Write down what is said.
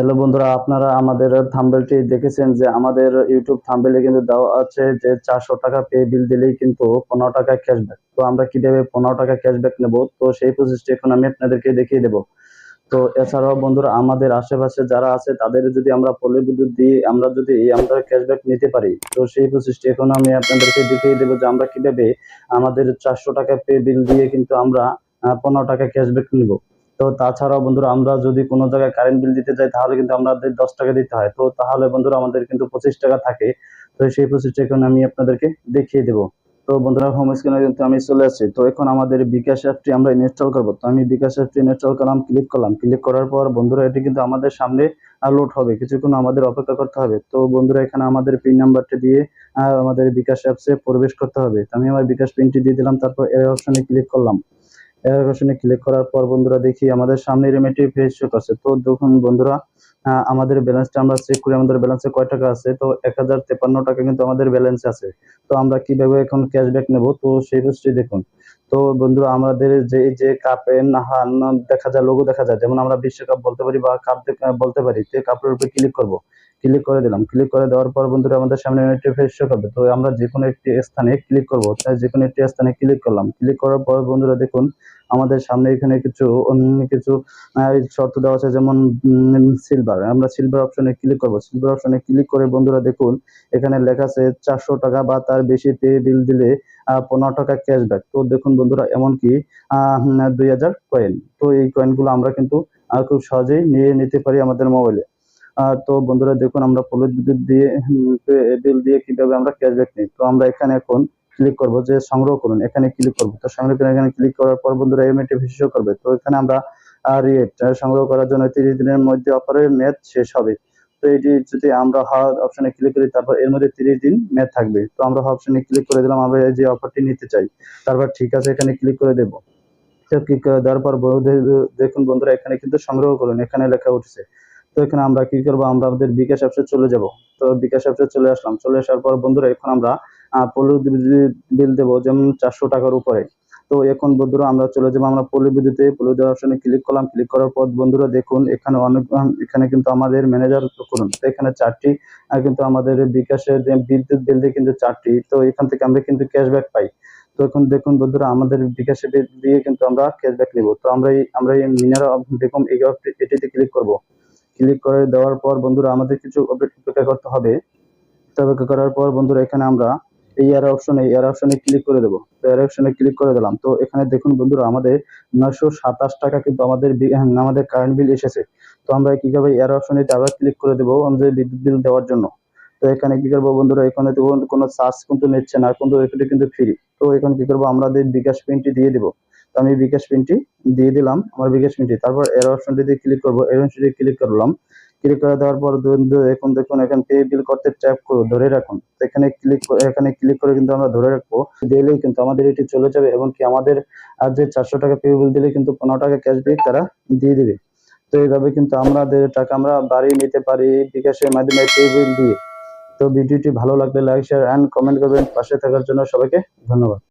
Hello বন্ধুরা, আপনারা আমাদের থাম্বেলটি দেখেছেন যে আমাদের ইউটিউব থাম্বেলে কিন্তু দেওয়া আছে যে চারশো টাকা পে বিল দিলেই কিন্তু পনেরো টাকা ক্যাশব্যাক তো আমরা কীভাবে পনেরো টাকা ক্যাশব্যাক নেব? তো সেই প্রসেসটি এখন আমি আপনাদেরকে দেখিয়ে দেবো। তো এছাড়াও বন্ধুরা, আমাদের আশেপাশে যারা আছে, তাদের যদি আমরা পল্লী বিদ্যুৎ দিয়ে আমরা যদি আমরা ক্যাশব্যাক নিতে পারি, তো সেই প্রসেসটি এখন আমি আপনাদেরকে দেখিয়ে দেবো যে আমরা কীভাবে আমাদের চারশো টাকা পে বিল দিয়ে কিন্তু আমরা পনেরো টাকা ক্যাশব্যাক নিব। তো তাছাড়াও বন্ধুরা, আমরা যদি কোনো জায়গায় কারেন্ট বিল দিতে যাই, তাহলে কিন্তু আমাদের দশ টাকা দিতে হয়। তো তাহলে বন্ধুরা, আমাদের কিন্তু পঁচিশ টাকা থাকে। তো সেই প্রসেসটা এখন আমি আপনাদেরকে দেখিয়ে দেবো। তো বন্ধুরা হোম স্ক্রিনে কিন্তু আমি চলে আসছি। তো এখন আমাদের বিকাশ অ্যাপটি আমরা ইনস্টল করব। তো আমি বিকাশ অ্যাপটি ইনস্টল করলাম ক্লিক করলাম। ক্লিক করার পর বন্ধুরা, এটি কিন্তু আমাদের সামনে লোড হবে। কিছুক্ষণ আমাদের অপেক্ষা করতে হবে। তো বন্ধুরা, এখানে আমাদের পিন নাম্বারটি দিয়ে আমাদের বিকাশ অ্যাপসে প্রবেশ করতে হবে। তো আমি আমার বিকাশ পিনটি দিয়ে দিলাম, তারপর এর অপশনে ক্লিক করলাম। এর অপশনে ক্লিক করার পর বন্ধুরা দেখি আমাদের সামনে রেমেটি ফেস শো করছে। তো দেখুন বন্ধুরা আমাদের ব্যালেন্সটা আমরা চেক করি। আমাদের ব্যালেন্সে কয় টাকা আছে? তো এক টাকা কিন্তু আমাদের ব্যালেন্স আছে। তো আমরা কীভাবে এখন ক্যাশব্যাক নেব? তো সেই পোস্টটি দেখুন। তো বন্ধুরা, আমাদের যে যে কাপের নাহান দেখা যায় লোগো দেখা যায়। যেমন আমরা বিশ্বকাপ বলতে পারি বা কাপ বলতে পারি। তো কাপের উপরে ক্লিক করব। ক্লিক করে দিলাম। ক্লিক করে দেওয়ার পর বন্ধুরা আমাদের সামনে একটি ফেস শো করবে। তো আমরা যে কোনো একটি স্থানে ক্লিক করব। তাই যে কোনো একটি স্থানে ক্লিক করলাম। ক্লিক করার পর বন্ধুরা দেখুন, আমাদের সামনে এখানে কিছু কিছু শর্ত দেওয়া আছে যেমন সিলভার আমরা সিলভার অপশনে ক্লিক করব। সিলভার অপশনে ক্লিক করে বন্ধুরা দেখুন, এখানে লেখা আছে চারশো টাকা বা তার বেশি পে বিল দিলে পনেরো টাকা ক্যাশব্যাক তো দেখুন বন্ধুরা এমনকি আহ দুই হাজার কয়েন তো এই কয়েনগুলো আমরা কিন্তু খুব সহজেই নিয়ে নিতে পারি আমাদের মোবাইলে তো বন্ধুরা দেখুন, আমরা পলিশ বিদ্যুৎ দিয়ে বিল দিয়ে কীভাবে আমরা ক্যাশব্যাক নিই? তো আমরা এখানে এখন ক্লিক করব যে সংগ্রহ করুন। এখানে ক্লিক করব। তো সংগ্রহ করে এখানে ক্লিক করার পর বন্ধুরা এমএটি ভিসিও করবে। তো এখানে আমরা রেট সংগ্রহ করার জন্য তিরিশ দিনের মধ্যে অফারের মেয়াদ শেষ হবে। তো এটি যদি আমরা হার অপশনে ক্লিক করি, তারপর এর মধ্যে তিরিশ দিন মেয়াদ থাকবে। তো আমরা অপশনে ক্লিক করে দিলাম, আমরা যে অফারটি নিতে চাই। তারপর ঠিক আছে, এখানে ক্লিক করে দেবো। ক্লিক করে দেওয়ার পর দেখুন বন্ধুরা, এখানে কিন্তু সংগ্রহ করুন। এখানে লেখা উঠছে তো এখানে আমরা কি করব? আমরা আমাদের বিকাশ অ্যাপসে চলে যাব। তো বিকাশ অ্যাপসে চলে আসলাম। চলে আসার পর বন্ধুরা, এখন আমরা পল্লী বিল দেবো যেমন চারশো টাকার উপরে। তো এখন বন্ধুরা আমরা চলে যাব, আমরা পল্লী বিদ্যুতে পল্লী দেওয়ার অপশনে ক্লিক করলাম। ক্লিক করার পর বন্ধুরা দেখুন, এখানে অনেক, এখানে কিন্তু আমাদের ম্যানেজার করুন। তো এখানে চারটি কিন্তু আমাদের বিকাশের বিদ্যুৎ বিল দিয়ে কিন্তু চারটি। তো এখান থেকে আমরা কিন্তু ক্যাশব্যাক পাই। তো এখন দেখুন বন্ধুরা, আমাদের বিকাশে দিয়ে কিন্তু আমরা ক্যাশব্যাক নিব। তো আমরা এই আমরা এই মিনারা অপ- এটিতে ক্লিক করব। ক্লিক করে দেওয়ার পর বন্ধুরা আমাদের কিছু অপেক্ষা করতে হবে। অপেক্ষা করার পর বন্ধুরা এখানে আমরা এই এয়ার অপশনে এয়ার অপশনে ক্লিক করে দেবো। তো এয়ার অপশনে ক্লিক করে দিলাম। তো এখানে দেখুন বন্ধুরা আমাদের নয়শো সাতাশ টাকা কিন্তু আমাদের হ্যাঁ, আমাদের কারেন্ট বিল এসেছে। তো আমরা কীভাবে এয়ার অপশনে আবার ক্লিক করে দেবো আমাদের বিদ্যুৎ বিল দেওয়ার জন্য। তো এখানে কি করব বন্ধুরা? এখানে তো কোনো চার্জ কিন্তু নিচ্ছে না কিন্তু এখানে কিন্তু ফ্রি তো এখানে কি করব? আমাদের বিকাশ পিনটি দিয়ে দিব। তো আমি বিকাশ পিনটি দিয়ে দিলাম, আমার বিকাশ পিনটি। তারপর এর অপশনটিতে ক্লিক করব, এর অপশনটি ক্লিক করলাম। ক্লিক করে দেওয়ার পর এখন দেখুন, এখানে পে বিল করতে ট্যাপ করুন ধরে রাখুন। এখানে ক্লিক এখানে ক্লিক করে কিন্তু আমরা ধরে রাখব। দিলেই কিন্তু আমাদের এটি চলে যাবে এবং কি আমাদের আর যে চারশো টাকা পে বিল দিলে কিন্তু পনেরো টাকা ক্যাশব্যাক তারা দিয়ে দিবে। তো এইভাবে কিন্তু আমাদের টাকা আমরা বাড়িয়ে নিতে পারি বিকাশের মাধ্যমে পে বিল দিয়ে। তো ভিডিওটি ভালো লাগলে লাইক শেয়ার অ্যান্ড কমেন্ট করবেন। পাশে থাকার জন্য সবাইকে ধন্যবাদ।